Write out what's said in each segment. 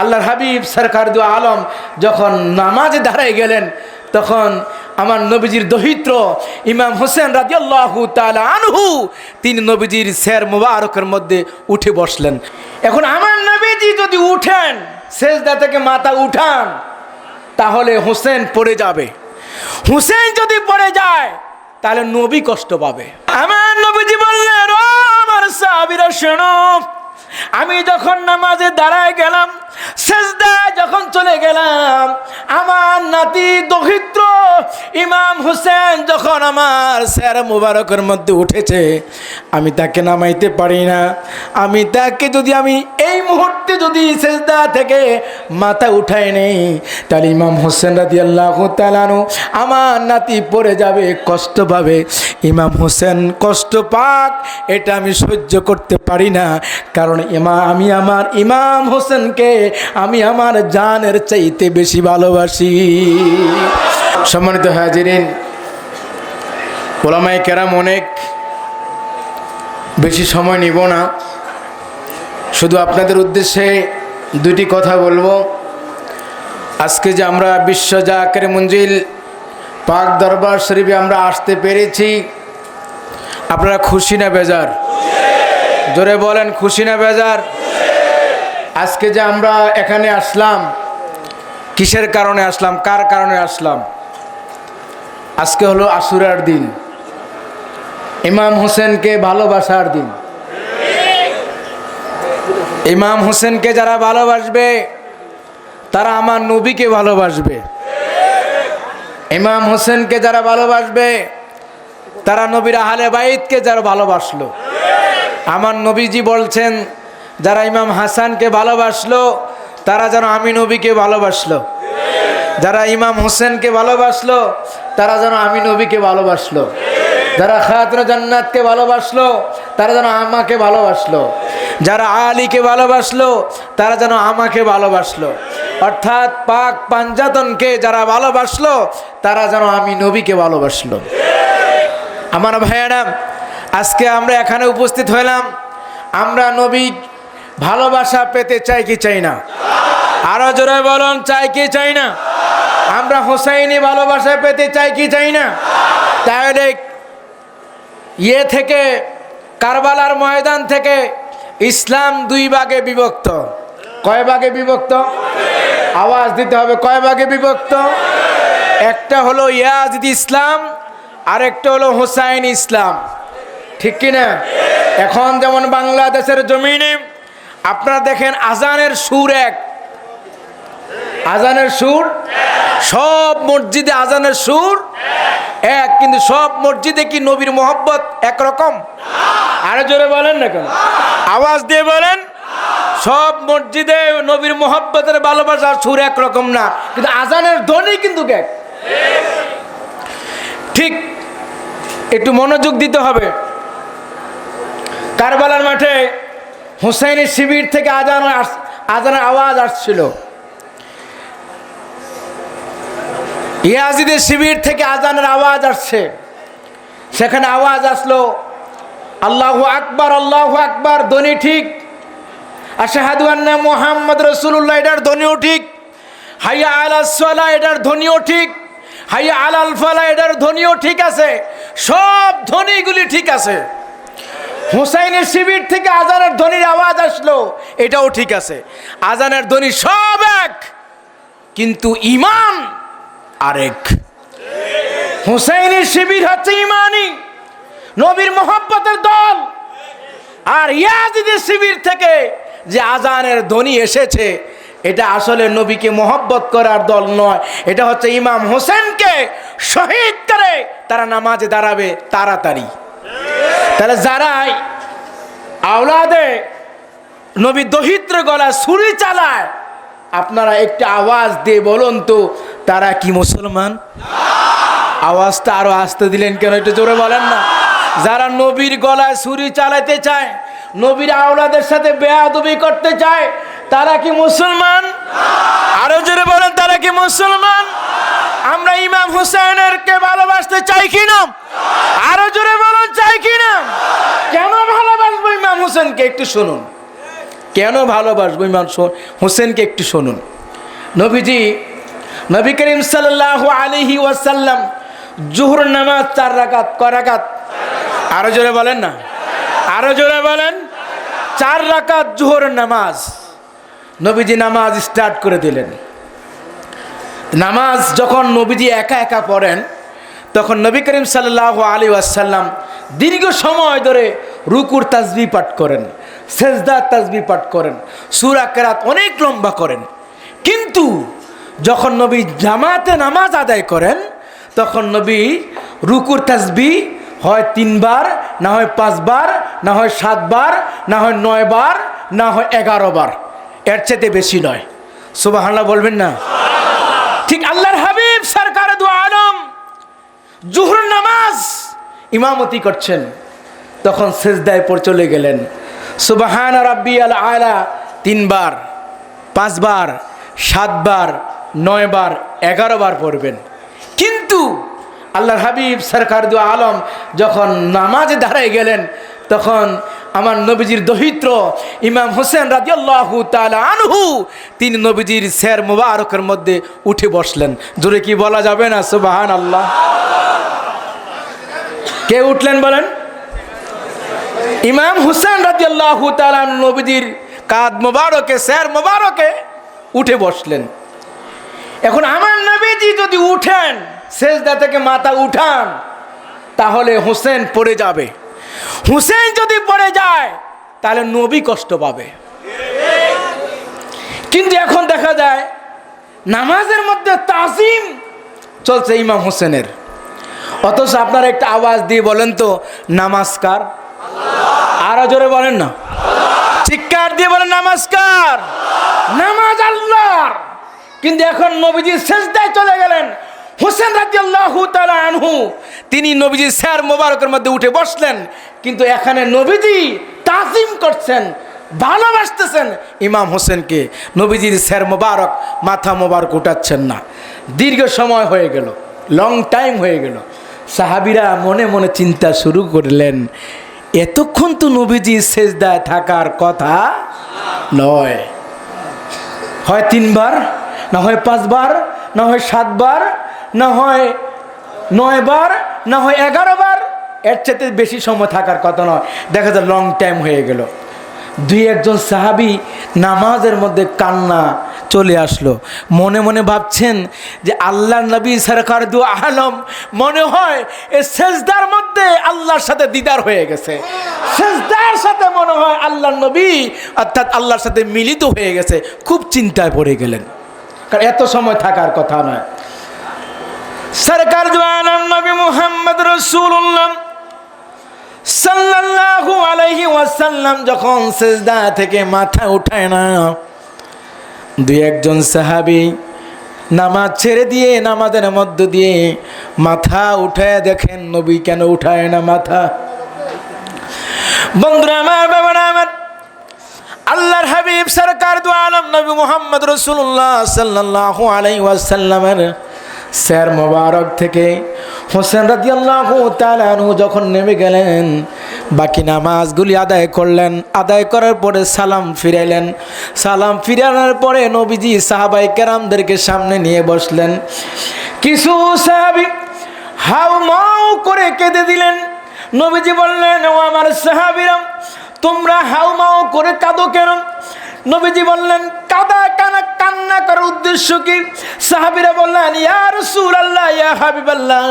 আল্লাহর হাবিব, সরকার দু আলম যখন নামাজে দাঁড়ায় গেলেন, তখন আমার নবীজির দহিত্র ইমাম হোসেন রাজিয়াল্লাহু তাআলা আনহু, তিনি নবীজির শের মুবারকের মধ্যে উঠে বসলেন। এখন আমার নবীজি যদি উঠেন শেষদা থেকে মাথা উঠান, তাহলে হোসেন পড়ে যাবে। হুসেন যদি পড়ে যায়, তাহলে নবী কষ্ট পাবে। আমার নবীজি বললেন আমার সাহাবীরা, শোনো আমি যখন নামাজে দাঁড়ায় গেলাম শেষদায় যখন চলে গেলাম আমার নাতি দহিত্র ইমাম হুসেন যখন আমার স্যার মুবারকের মধ্যে উঠেছে, আমি তাকে নামাইতে পারি না। আমি তাকে যদি আমি এই মুহূর্তে যদি সেজদা থেকে মাথা উঠায় নেই, তাহলে ইমাম হোসেন রাদি আল্লাহ তালানো আমার নাতি পড়ে যাবে কষ্ট পাবে। ইমাম হোসেন কষ্ট পাক, এটা আমি সহ্য করতে পারি না। কারণ ইমা, আমি আমার ইমাম হোসেনকে আমি আমার জানের চাইতে বেশি ভালোবাসি। সম্মানিত হাজিরিন ওলামাই কেরাম অনেক বেশি সময় নিব না। শুধু আপনাদের উদ্দেশ্যে দুটি কথা বলব। আজকে যে আমরা বিশ্ব জাকের মঞ্জিল পাক দরবার শরীফে আমরা আসতে পেরেছি, আপনারা খুশি না বেজার? জোরে বলেন, খুশি না বেজার? আজকে যে আমরা এখানে আসলাম, কিসের কারণে আসলাম, কার কারণে আসলাম? আজকে হলো আশুরার দিন। ইমাম হোসেনকে ভালোবাসার দিন। ইমাম হোসেনকে যারা ভালোবাসবে, তারা আমার নবীকে ভালোবাসবে। ইমাম হোসেনকে যারা ভালোবাসবে, তারা নবীর আহলে বাইদকে যারা ভালোবাসলো। আমার নবীজি বলছেন, যারা ইমাম হাসানকে ভালোবাসলো, তারা যেন আমি নবীকে ভালোবাসলো। যারা ইমাম হোসেনকে ভালোবাসলো, তারা যেন আমি নবীকে ভালোবাসলো। যারা খাতন জান্নাতকে ভালোবাসলো, তারা যেন আমাকে ভালোবাসলো। যারা আলীকে ভালোবাসলো, তারা যেন আমাকে ভালোবাসলো। অর্থাৎ পাক পাঞ্জাতনকে যারা ভালোবাসলো, তারা যেন আমি নবীকে ভালোবাসলো। আমার ভাইয়েরা, আজকে আমরা এখানে উপস্থিত হলাম আমরা নবী ভালোবাসা পেতে চাই কি চাই না? আরও জোরে বলুন, চাই কি চাই না? আমরা হোসাইনি ভালোবাসা পেতে চাই কি চাই না? তাহলে ইয়ে থেকে, কারবালার ময়দান থেকে ইসলাম দুই ভাগে বিভক্ত। কয় ভাগে বিভক্ত? আওয়াজ দিতে হবে, কয় ভাগে বিভক্ত? একটা হলো ইয়াজিদ ইসলাম আর একটা হলো হোসাইন ইসলাম। ঠিক কিনা এখন যেমন বাংলাদেশের জমিনে, আপনারা দেখেন আজানের সুর এক। আজানের সুর? সব মসজিদে আজানের সুর? এক, কিন্তু সব মসজিদে কি নবীর মোহব্বত একরকম? আরও জোরে বলেন না কেন? আওয়াজ দিয়ে বলেন। সব মসজিদে নবীর মোহব্বতের ভালোবাসার সুর একরকম না। কিন্তু আজানের ধ্বনি কিন্তু এক। ঠিক, একটু মনোযোগ দিতে হবে। কারবালার মাঠে হুসাইনের শিবির থেকে আজান আজানের আওয়াজ আসছিল। ইয়াজিদের শিবির থেকে আজানের আওয়াজ আসছে। সেখানে আওয়াজ আসলো, আল্লাহ আকবার আল্লাহ আকবার, ধ্বনি ঠিক। আশাহাদু আন্না মোহাম্মদ রসুল্লাহ এটার ধ্বনিও ঠিক। হাইয়া আলা সালা, এটার ধ্বনিও ঠিক। হাইয়া আলাল ফালা, এটার ধ্বনিও ঠিক আছে। সব ধ্বনিগুলি ঠিক আছে। হুসাইনের শিবির থেকে আজানের ধ্বনির আওয়াজ আসলো, এটাও ঠিক আছে। আজানের ধ্বনি সব এক, কিন্তু ইমান আরেক। হুসাইনের শিবির হচ্ছে ইমানি, নবীর মোহাব্বতের দল। আর ইয়াজিদের শিবির থেকে যে আজানের ধ্বনি এসেছে, এটা আসলে নবীকে মোহব্বত করার দল নয়। এটা হচ্ছে ইমাম হোসেনকে শহীদ করে তারা নামাজে দাঁড়াবে তাড়াতাড়ি। তাহলে যারাই আওলাদে নবী দহিত্র গলায় ছুরি চালায় আপনারা একটু আওয়াজ দিয়ে বলুন তো, তারা কি মুসলমান? আওয়াজটা আরও আসতে দিলেন কেন, একটু জোরে বলেন না। যারা নবীর গলায় ছুরি চালাতে চায়, নবীর আওলাদের সাথে বেয়াদবি করতে চায়, তারা কি মুসলমান? আরও জোরে বলেন, তারা কি মুসলমান? আমরা ইমাম হুসাইনের কে ভালোবাসতে চাই কি না? আরও জোরে বলুন, চাই কি না? কেন ভালোবাসবো ইমাম হোসেনকে একটু শুনুন। কেন ভালোবাসবো? ইমাম হোসেনকে একটু শুনুন। নবীজি, নবী করিম সাল্লাহ আলিহি ওয়াসাল্লাম জুহর নামাজ চার রাকাত, ক রাকাত? আরও জোরে বলেন না। আরও জোরে বলেন। চার রাকাত জুহর নামাজ। নবীজি নামাজ স্টার্ট করে দিলেন। নামাজ যখন নবীজি একা একা পড়েন, তখন নবী করিম সাল্লাহ আলী আসাল্লাম দীর্ঘ সময় ধরে রুকুর তাজবি পাঠ করেন। সেজদার তাজবি পাঠ করেন। সুরা কেরাত অনেক লম্বা করেন। কিন্তু যখন নবী জামাতে নামাজ আদায় করেন, তখন নবী রুকুর তাজবি হয় তিনবার, না হয় পাঁচবার, না হয় সাতবার, না হয় নয়বার, না হয় এগারো বার এর চাইতে বেশি নয়। সুবাহ বলবেন না? ঠিক আল্লাহর হাবিব, সরকার আলম জুহর নামাজ ইমামতি করছেন। তখন সেজদায় পর চলে গেলেন। সুবাহান রাব্বি আল, তিনবার, পাঁচবার, সাতবার, নয়বার এগারো বার পড়বেন। কিন্তু আল্লাহর হাবিব সরকার দু আলম যখন নামাজে দাঁড়ায় গেলেন, তখন আমার নবীজির দহিত্র ইমাম হোসেন রাজিয়াল্লাহু তাআলা আনহু, তিনি নবীজির শের মুবারকের মধ্যে উঠে বসলেন। জোরে কি বলা যাবে না? সুবাহান আল্লাহ কে উঠলেন বলেন? ইমাম হুসেন রাজিয়াল্লাহু তাআলা নবীজির কাদ মোবারকে, স্যার মোবারকে উঠে বসলেন। এখন আমার নবীজি যদি উঠেন, সেজদা থেকে মাথা উঠান, তাহলে হোসেন পড়ে যাবে। হুসেন যদি পড়ে যায়, তাহলে নবী কষ্ট পাবে। কিন্তু এখন দেখা যায়, নামাজের মধ্যে তাজিম চলছে ইমাম হোসেনের। অথচ আপনারা একটা আওয়াজ দিয়ে বলেন তো নামাজকার আরও জোরে বলেন না। চিৎকার দিয়ে বলেন, নমস্কার। নামাজ আল্লাহর। কিন্তু এখন নবীজি শেষদায় চলে গেলেন। হোসেন রাজিয়াল্লাহু তাআলা আনহু, তিনি নবীজি স্যার মোবারকের মধ্যে উঠে বসলেন। কিন্তু এখানে নবীজি তাজিম করছেন, ভালোবাসতেছেন ইমাম হোসেনকে। নবীজির স্যার মোবারক মাথা মোবারক উঠাচ্ছেন না। দীর্ঘ সময় হয়ে গেল লং টাইম হয়ে গেল। সাহাবিরা মনে মনে চিন্তা শুরু করলেন এতক্ষণ তো নবীজি সেজদায় থাকার কথা নয়। হয় তিনবার, না হয় পাঁচবার, না হয় সাতবার, না হয় নয়বার, না হয় এগারো বার এর চাইতে বেশি সময় থাকার কথা নয়। দেখা যায় লং টাইম হয়ে গেল। দুই একজন সাহাবি নামাজের মধ্যে কান্না চলে আসলো। মনে মনে ভাবছেন যে আল্লাহ নবী সরকার দু আলম মনে হয় এ সেজদার মধ্যে আল্লাহর সাথে দিদার হয়ে গেছে। সেজদার সাথে মনে হয় আল্লাহ নবী অর্থাৎ আল্লাহর সাথে মিলিত হয়ে গেছে। খুব চিন্তায় পড়ে গেলেন। কারণ এত সময় থাকার কথা নয়। সরকার নবী মুহাম্মদ রসুল্লাহ সাল্লাল্লাহু আলাইহি ওয়াসাল্লাম যখন সেজদা থেকে মাথা উঠায় না দুই একজন সাহাবী নামাজ ছেড়ে দিয়ে নামাজের মধ্য দিয়ে মাথা উঠায় দেখেন, নবী কেন উঠায় না মাথা? বন্ধুরা আমার, বাবারা আমার, আল্লাহর হাবিব সরকার দু আলম নবী মোহাম্মদ রসুল্লাহ সাল্লাল্লাহু আলাইহি ওয়াসাল্লামের স্যার মোবারক থেকে হোসেন রাদিয়াল্লাহু তাআলা আনহু যখন নেমে গেলেন বাকি নামাজগুলি আদায় করলেন। আদায় করার পরে সালাম ফিরাইলেন। সালাম ফিরানোর পরে নবীজি সাহাবাই কেরামদেরকে সামনে নিয়ে বসলেন। কিছু সাহাবি হাউ মাউ করে কেঁদে দিলেন। নবীজি বললেন, ও আমার সাহাবিরাম, তোমরা হাউ মাউ করে কাঁদো কেন? নবীজি বললেন, কাদা কানা করার উদ্দেশ্য কি? সাহাবিরা বললেন, ইয়া রাসূলুল্লাহ, ইয়া হাবিবাল্লাহ,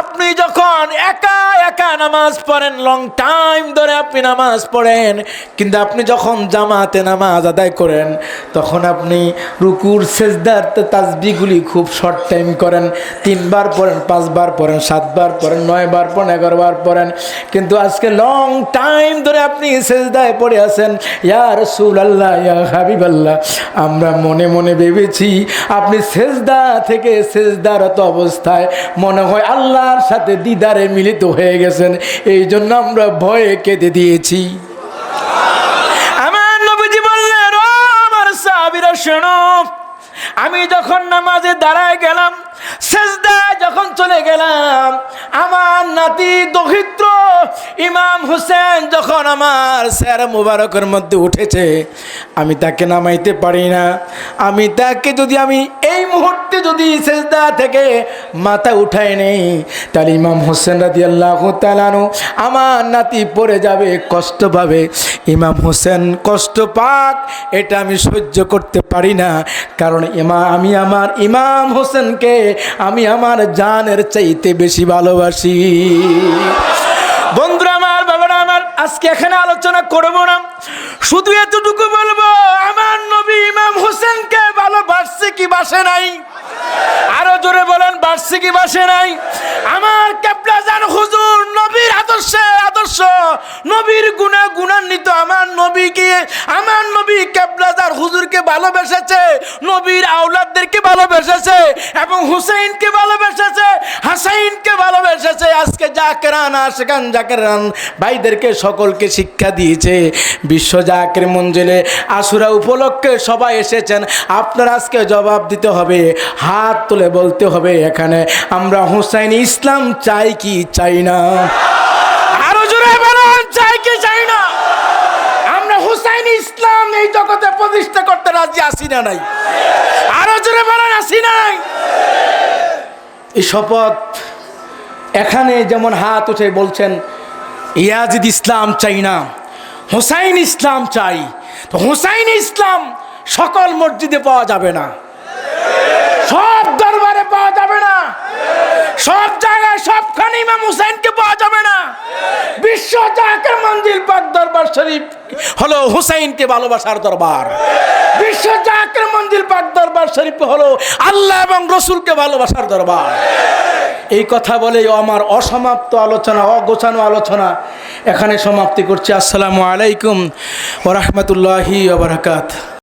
আপনি যখন একা একা নামাজ পড়েন লং টাইম ধরে আপনি নামাজ পড়েন, কিন্তু আপনি যখন জামাতে নামাজ আদায় করেন, তখন আপনি রুকুর সেজদার তাসবিগুলি খুব শর্ট টাইম করেন। তিনবার পড়েন, পাঁচবার পড়েন, সাতবার পড়েন, নয়বার পড়েন, এগারোবার পড়েন। কিন্তু আজকে লং টাইম ধরে আপনি সেজদায় পড়ে আছেন, ইয়া রসুল আল্লাহ ইয়া হাবিব আল্লাহ আমরা মনে মনে ভেবেছি, আপনি সেজদা থেকে সেজদারত অবস্থায় মনে হয় আল্লাহর সাথে দিদারে মিলিত হয়ে গেছেন, এই জন্য আমরা ভয়ে কেঁদে দিয়েছি। আমার আমি যখন নামাজে দাঁড়ায় গেলাম সেজদা যখন চলে গেলাম, আমার নাতি দহিত্র ইমাম হোসেন যখন আমার স্যার মুবারকের মধ্যে উঠেছে, আমি তাকে নামাইতে পারি না। আমি তাকে যদি আমি এই মুহূর্তে যদি সেজদা থেকে মাথা উঠাই নেই, তাহলে ইমাম হোসেন রাদি আল্লাহ তালানো আমার নাতি পড়ে যাবে কষ্ট পাবে। ইমাম হোসেন কষ্ট পাক, এটা আমি সহ্য করতে পারি না। কারণ ইমা আমি আমার ইমাম হোসেনকে আমি আমার জানের চাইতে বেশি ভালোবাসি। বন্ধুরা আমার, বাবারা আমার, আজকে এখানে আলোচনা করব না। শুধু এতটুকু বলব, আমার নবী ইমাম হোসেনকে ভালোবাসছে কি বাসে নাই? আরও জোরে বলেন, বাসছে কি বাসে নাই? নবীর গুণে গুণান্বিত, আমার নবীকে, আমার নবী কেপলাজার হুজুরকে ভালোবেসেছে, নবীর আওলাদদেরকে ভালোবেসেছে, এবং হুসাইনকে ভালোবেসেছে, হাসাইনকে ভালোবেসেছে, আজকে জাকেরান আশেখান জাকেরান ভাইদেরকে সকলকে শিক্ষা দিয়েছে। বিশ্ব জাকের মঞ্জিলে আশুরা উপলক্ষে সবাই এসেছেন, আপনার আজকে জবাব দিতে হবে, হাত তুলে বলতে হবে এখানে, আমরা হুসাইন ইসলাম চাই কি চাই না আরও জোরে বলুন চাই কি চাই না আমরা হুসাইন ইসলাম জগতে প্রতিষ্ঠা করতে রাজি আসি না নাই? আরও জোরে বলেন আসি নাই? এই শপথ এখানে যেমন হাত উঠে বলছেন, ইয়াজিদ ইসলাম চাই না, হুসাইন ইসলাম চাই। তো হুসাইন ইসলাম সকল মসজিদে পাওয়া যাবে না। সব দরবারে পাওয়া যাবে না। সব জায়গায় সবখানে ইমাম হুসাইনকে পাওয়া যাবে না বিশ্ব জাকের মন্দির পাক দরবার শরীফ হলো হুসাইনকে ভালোবাসার দরবার। বিশ্ব জাকের মন্দির পাক দরবার শরীফ হলো আল্লাহ এবং রসুলকে ভালোবাসার দরবার। এই কথা বলে আমার অসমাপ্ত আলোচনা, অগোছানো আলোচনা এখানে সমাপ্তি করছি। আসসালামু আলাইকুম ওরহমতুল্লাহি ওবরাকাত